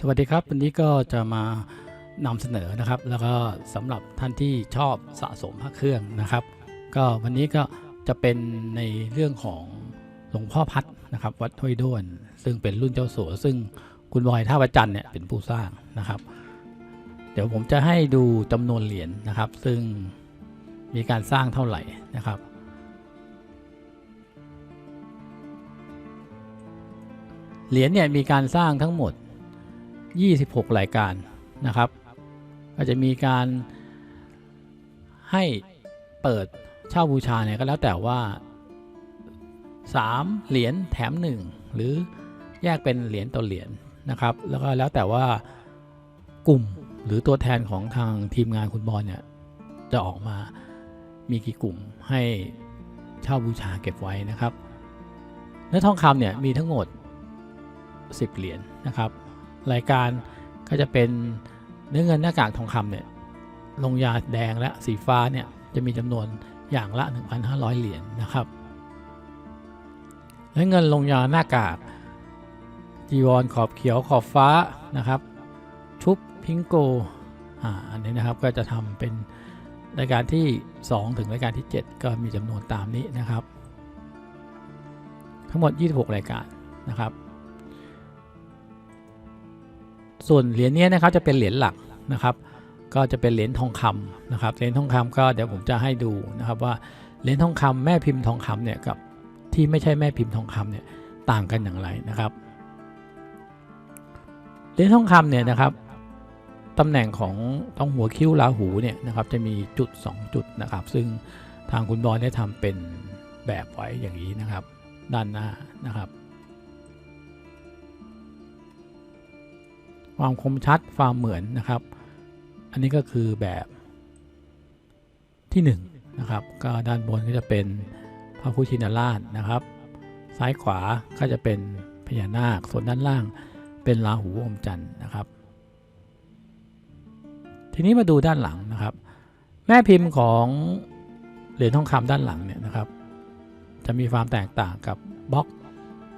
สวัสดีครับ วันนี้ก็จะมานำเสนอนะครับ แล้วก็สำหรับท่านที่ชอบสะสมพระเครื่องนะครับ ก็วันนี้ก็จะเป็นในเรื่องของหลวงพ่อพัดนะครับ วัดห้วยด้วน ซึ่งเป็นรุ่นเจ้าสัวซึ่งคุณบอยท่าประจันเนี่ยเป็นผู้สร้างนะครับ เดี๋ยวผมจะให้ดูจำนวนเหรียญนะครับ ซึ่งมีการสร้างเท่าไหร่นะครับเหรียญเนี่ยมีการสร้างทั้งหมด 26 รายการนะครับ ก็จะมีการให้เปิดเช่าบูชาเนี่ยก็แล้วแต่ว่า 3 เหรียญแถม 1 หรือแยกเป็นเหรียญต่อเหรียญนะครับ แล้วก็แล้วแต่ว่ากลุ่มหรือตัวแทนของทางทีมงานคุณบอลเนี่ยจะออกมามีกี่กลุ่มให้เช่าบูชาเก็บไว้นะครับ เนื้อทองคำเนี่ยมีทั้งหมด 10 เหรียญนะครับ รายการก็จะเป็นเนื้อเงินหน้ากากทองคำเนี่ยลงยาแดงและสีฟ้าเนี่ยจะมีจำนวนอย่างละ 1,500 เหรียญนะครับ และเงินลงยาหน้ากากจีวรขอบเขียวขอบฟ้านะครับ ชุบพิงโกอ่าอันนี้นะครับก็จะทำเป็นรายการที่ 2 ถึงรายการที่ 7 ก็มีจำนวนตามนี้นะครับ ทั้งหมด 26 รายการนะครับ ส่วนเหรียญนี้นะครับจะเป็นเหรียญหลักนะครับ ก็จะเป็นเหรียญทองคำนะครับเหรียญทองคำก็เดี๋ยวผมจะให้ดูนะครับว่าเหรียญทองคำแม่พิมพ์ทองคำเนี่ยกับที่ไม่ใช่แม่พิมพ์ทองคำเนี่ยต่างกันอย่างไรนะครับเหรียญทองคำเนี่ยนะครับตำแหน่งของตรงหัวคิ้วราหูเนี่ยนะครับจะมีจุด 2 จุดนะครับ ซึ่งทางคุณบอลได้ทำเป็นแบบไว้อย่างนี้นะครับ ด้านหน้านะครับ ความคมชัดความเหมือนนะครับ อันนี้ก็คือแบบที่1นงนะครับก็ด้านบนก็จะเป็นพระพุทธชินราชนะครับ ซ้ายขวาก็จะเป็นพญานาคส่วนด้านล่างเป็นราหูอมจันทร์นะครับ ทีนี้มาดูด้านหลังนะครับ แม่พิมพ์ของเหรียญทองคำด้านหลังเนี่ยนะครับ จะมีความแตกต่างกับบล็อก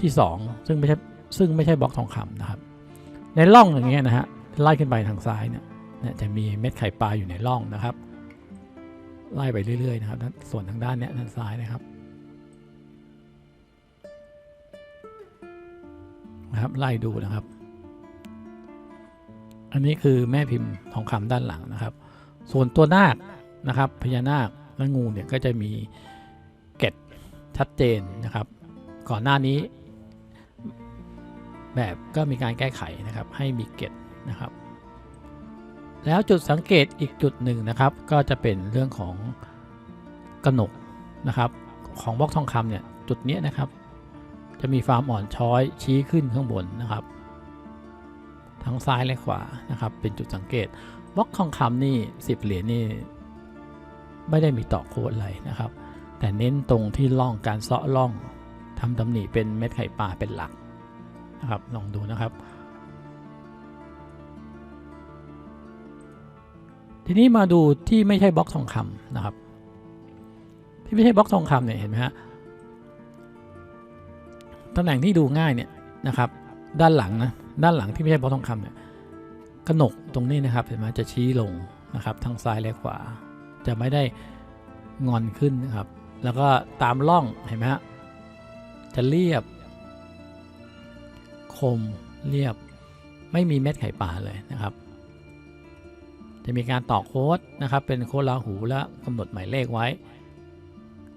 ที่ 2 ซึ่งไม่ใช่ซึ่งไม่ใช่บล็อกทองคำนะครับ ในร่องอย่างเงี้ยนะฮะไล่ขึ้นไปทางซ้ายเนี่ยจะมีเม็ดไข่ปลาอยู่ในร่องนะครับ ไล่ไปเรื่อยๆนะครับส่วนทางด้านเนี้ยด้านซ้ายนะครับนะครับไล่ดูนะครับ อันนี้คือแม่พิมพ์ทองคำด้านหลังนะครับ ส่วนตัวนาคนะครับพญานาคและงูเนี่ยก็จะมีเกล็ดชัดเจนนะครับ ก่อนหน้านี้ แบบก็มีการแก้ไขนะครับให้มีเกตนะครับ แล้วจุดสังเกตอีกจุดหนึ่งนะครับ ก็จะเป็นเรื่องของกระหนกนะครับ ของบล็อกทองคำเนี่ยจุดนี้นะครับ จะมีความอ่อนช้อยชี้ขึ้นข้างบนนะครับ ทั้งซ้ายและขวานะครับ เป็นจุดสังเกตบล็อกทองคำนี่สิบเหรียญนี่ไม่ได้มีต่อโค้ดอะไรนะครับ แต่เน้นตรงที่ล่องการเซาะล่องทำตำหนิเป็นเม็ดไข่ปลาเป็นหลัก นะครับลองดูนะครับ ทีนี้มาดูที่ไม่ใช่บล็อกทองคำนะครับ ที่ไม่ใช่บล็อกทองคำเนี่ยเห็นไหมฮะตำแหน่งที่ดูง่ายเนี่ยนะครับ ด้านหลังนะด้านหลังที่ไม่ใช่บล็อกทองคำเนี่ยกระหนกตรงนี้นะครับเห็นไหมจะชี้ลงนะครับทั้งซ้ายและขวา จะไม่ได้งอนขึ้นนะครับ แล้วก็ตามร่องเห็นไหมฮะจะเรียบ มเรียบไม่มีเม็ดไข่ป่าเลยนะครับ จะมีการต่อโค้ดนะครับ เป็นโค้ดราหูและกำหนดหมายเลขไว้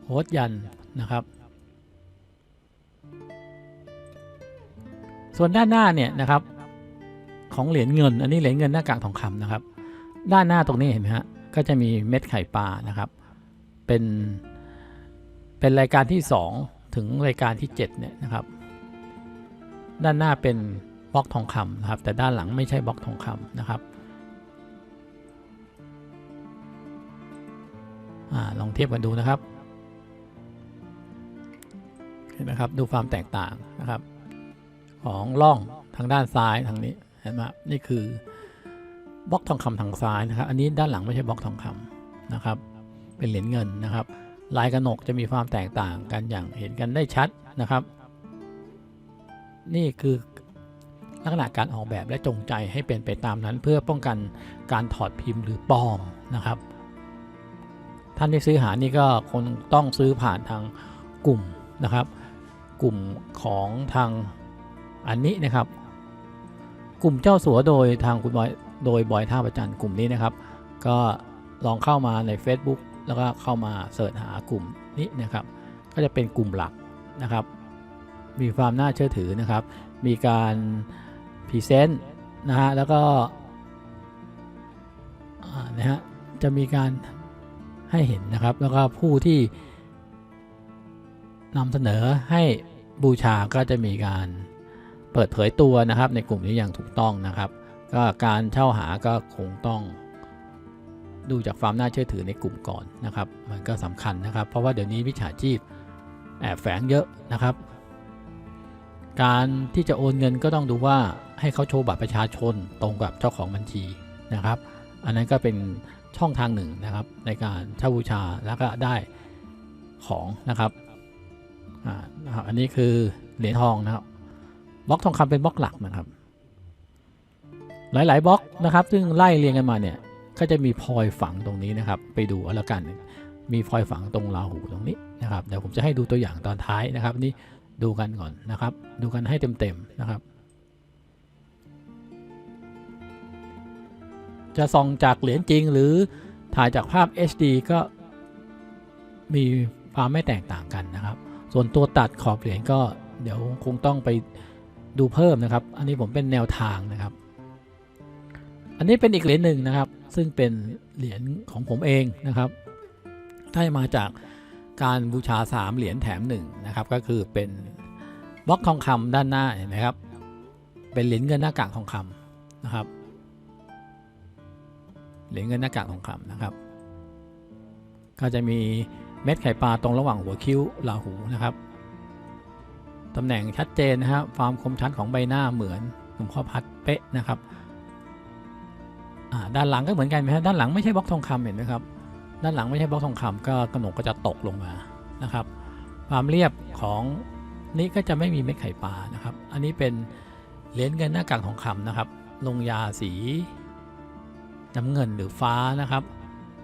โค้ดยันนะครับ ส่วนด้านหน้าเนี่ยนะครับของเหรียญเงิน อันนี้เหรียญเงินหน้ากากทองคำนะครับ ด้านหน้าตรงนี้เห็นไหมฮะก็จะมีเม็ดไข่ปลานะครับ เป็นเป็นรายการที่ 2 ถึงรายการที่7เนี่ยนะครับ ด้านหน้าเป็นบล็อกทองคำนะครับ แต่ด้านหลังไม่ใช่บล็อกทองคำนะครับอลองเทียบกันดูนะครับเห็นไหมครับดูความแตกต่างนะครับ ของร่องทางด้านซ้ายทางนี้เห็นไหมนี่คือบล็อกทองคำทางซ้ายนะครับ อันนี้ด้านหลังไม่ใช่บล็อกทองคำนะครับ เป็นเหรียญเงินนะครับ ลายกระหนกจะมีความแตกต่างกันอย่างเห็นกันได้ชัดนะครับ นี่คือลักษณะการออกแบบและจงใจให้เป็นไปตามนั้น เพื่อป้องกันการถอดพิมพ์หรือปลอมนะครับ ท่านที่ซื้อหานี่ก็คงต้องซื้อผ่านทางกลุ่มนะครับ กลุ่มของทางอันนี้นะครับ กลุ่มเจ้าสัวโดยทางคุณบอยโดยบอยท่าประจันกลุ่มนี้นะครับ ก็ลองเข้ามาใน Facebook แล้วก็เข้ามาเสิร์ชหากลุ่มนี้นะครับ ก็จะเป็นกลุ่มหลักนะครับ มีความน่าเชื่อถือนะครับ มีการพรีเซนต์นะฮะ แล้วก็นะฮะ จะมีการให้เห็นนะครับ แล้วก็ผู้ที่นำเสนอให้บูชาก็จะมีการเปิดเผยตัวนะครับ ในกลุ่มนี้อย่างถูกต้องนะครับ ก็การเช่าหาก็คงต้องดูจากความน่าเชื่อถือในกลุ่มก่อนนะครับ มันก็สำคัญนะครับ เพราะว่าเดี๋ยวนี้วิชาชีพแอบแฝงเยอะนะครับ การที่จะโอนเงินก็ต้องดูว่าให้เขาโชว์บัตรประชาชนตรงกับเจ้าของบัญชีนะครับ อันนั้นก็เป็นช่องทางหนึ่งนะครับ ในการเช่าบูชาแล้วก็ได้ของนะครับอ่านะครับอันนี้คือเหรียญทองนะครับบล็อกทองคำเป็นบล็อกหลักนะครับ หลาย ๆบล็อกนะครับ ซึ่งไล่เรียงกันมาเนี่ยก็จะมีพลอยฝังตรงนี้นะครับ ไปดูเอาแล้วกัน มีพลอยฝังตรงราหูตรงนี้นะครับเดี๋ยวผมจะให้ดูตัวอย่างตอนท้ายนะครับนี่ ดูกันก่อนนะครับ ดูกันให้เต็มๆนะครับ จะส่องจากเหรียญจริงหรือถ่ายจากภาพ HD ก็มีความไม่แตกต่างกันนะครับ ส่วนตัวตัดขอบเหรียญก็เดี๋ยวคงต้องไปดูเพิ่มนะครับ อันนี้ผมเป็นแนวทางนะครับ อันนี้เป็นอีกเหรียญหนึ่งนะครับ ซึ่งเป็นเหรียญของผมเองนะครับ ได้มาจาก การบูชา 3 เหรียญแถม1นะครับก็คือเป็นบล็อกทองคำด้านหน้าเห็นไหมครับ เป็นเหรียญเงินหน้ากากทองคำนะครับ เหรียญเงินหน้ากากทองคำนะครับ ก็จะมีเม็ดไข่ปลาตรงระหว่างหัวคิ้วราหูนะครับตำแหน่งชัดเจนนะครับความคมชัดของใบหน้าเหมือนหลวงพ่อพัดเป๊ะนะครับด้านหลังก็เหมือนกันไหมครับด้านหลังไม่ใช่บล็อกทองคำเห็นไหมครับ ด้านหลังไม่ใช่บล็อกทองคำก็กระหนกก็จะตกลงมานะครับ ความเรียบของนี่ก็จะไม่มีเม็ดไข่ปลานะครับ อันนี้เป็นเหรียญเงินหน้ากากทองคำนะครับ ลงยาสีน้ำเงินหรือฟ้านะครับ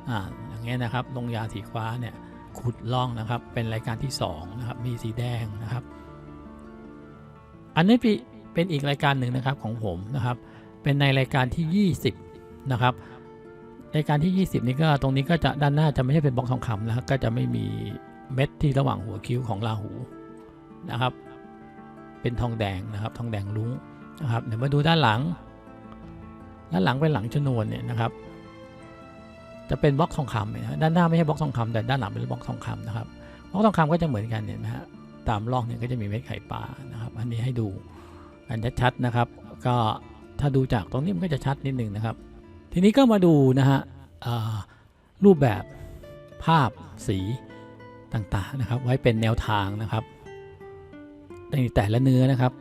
อ่าอย่างเงี้ยนะครับ ลงยาสีฟ้าเนี่ยขุดล่องนะครับ เป็นรายการที่2นะครับ มีสีแดงนะครับ อันนี้เป็นอีกรายการหนึ่งนะครับของผมนะครับ เป็นในรายการที่ 20 นะครับ รายการที่ 20 นี้ก็ตรงนี้ก็จะด้านหน้าจะไม่ใช่เป็นบล็อกทองคำนะครับก็จะไม่มีเม็ดที่ระหว่างหัวคิ้วของราหูนะครับ เป็นทองแดงนะครับ ทองแดงลุ้งนะครับเดี๋ยวมาดูด้านหลัง ด้านหลังเป็นหลังชนวนเนี่ยนะครับ จะเป็นบล็อกทองคำนะด้านหน้าไม่ใช่บล็อกทองคำแต่ด้านหลังเป็นบล็อกทองคำนะครับบล็อกทองคำก็จะเหมือนกันเนี่ยนะฮะตามร่องเนี่ยก็จะมีเม็ดไข่ปลานะครับ อันนี้ให้ดูกันชัดๆนะครับ ก็ถ้าดูจากตรงนี้มันก็จะชัดนิดนึงนะครับ ทีนี้ก็มาดูนะฮะรูปแบบภาพสีต่างๆนะครับ ไว้เป็นแนวทางนะครับในแต่ละเนื้อนะครับ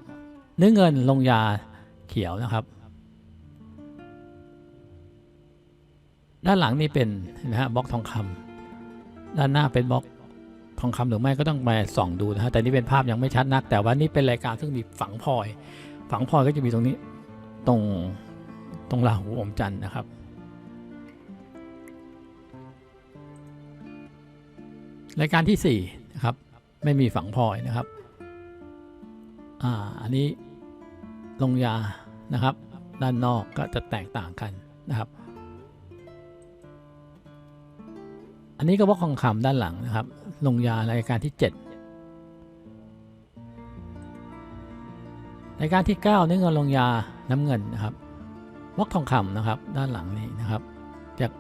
เนื้อเงินลงยาเขียวนะครับ ด้านหลังนี่เป็นนะฮะบล็อกทองคำด้านหน้าเป็นบล็อกทองคำหรือไม่ก็ต้องมาส่องดูนะฮะแต่นี่เป็นภาพยังไม่ชัดนัก แต่ว่านี่เป็นรายการซึ่งมีฝังพลอย ฝังพลอยก็จะมีตรงนี้ตรง ตรงราหูอมจันทร์นะครับ รายการที่4นะครับไม่มีฝังพลอยนะครับอ่าอันนี้ลงยานะครับ ด้านนอกก็จะแตกต่างกันนะครับ อันนี้ก็บล็อกทองคำด้านหลังนะครับ ลงยารายการที่ 7รายการที่ 9นี่เงินลงยาน้ำเงินนะครับ บล็อกทองคำนะครับ ด้านหลังนี้นะครับ จาก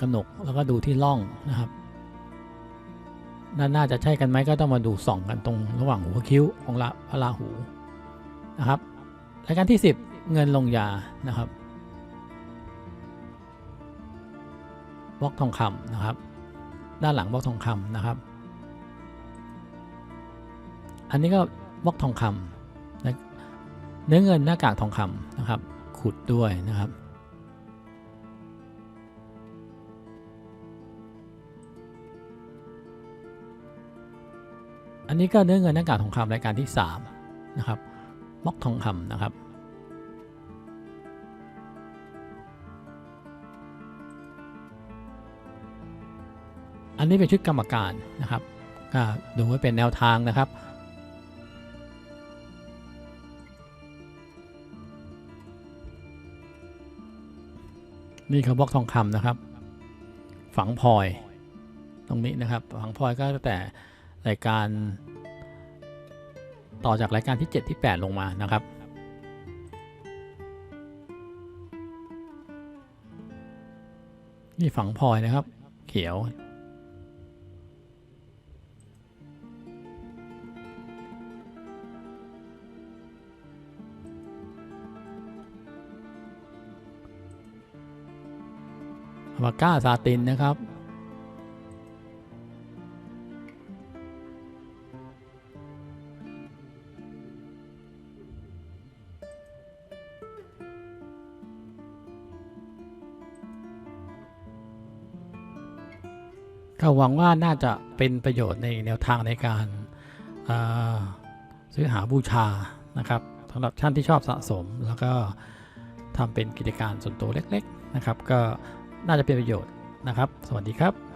กระหนกแล้วก็ดูที่ร่องนะครับ ด้านหน้าจะใช่กันไหมก็ต้องมาดูส่องกันตรงระหว่างหัวคิ้วของละพระราหูนะครับรายการที่ 10 เงินลงยานะครับบล็อกทองคำนะครับ ด้านหลังบล็อกทองคำนะครับ อันนี้ก็บล็อกทองคำเนื้อเงินหน้ากากทองคำนะครับ ขุดด้วยนะครับ อันนี้ก็เนื้อเงินหน้ากากทองคำรายการที่ 3 นะครับม็อกทองคำนะครับอันนี้เป็นชุดกรรมการนะครับก็ดูไว้เป็นแนวทางนะครับ นี่คือบล็อกทองคำนะครับ ฝังพลอยตรงนี้นะครับ ฝังพลอยก็แต่รายการ ต่อจากรายการที่ 7 ที่ 8 ลงมานะครับนี่ฝังพลอยนะครับ เขียว วาก้าซาตินนะครับ ก็หวังว่าน่าจะเป็นประโยชน์ในแนวทางในการาซื้อหาบูชานะครับสำหรับท่านที่ชอบสะสมแล้วก็ทำเป็นกิจการส่วนตัวเล็ก ๆ นะครับ ก็ น่าจะเป็นประโยชน์นะครับ สวัสดีครับ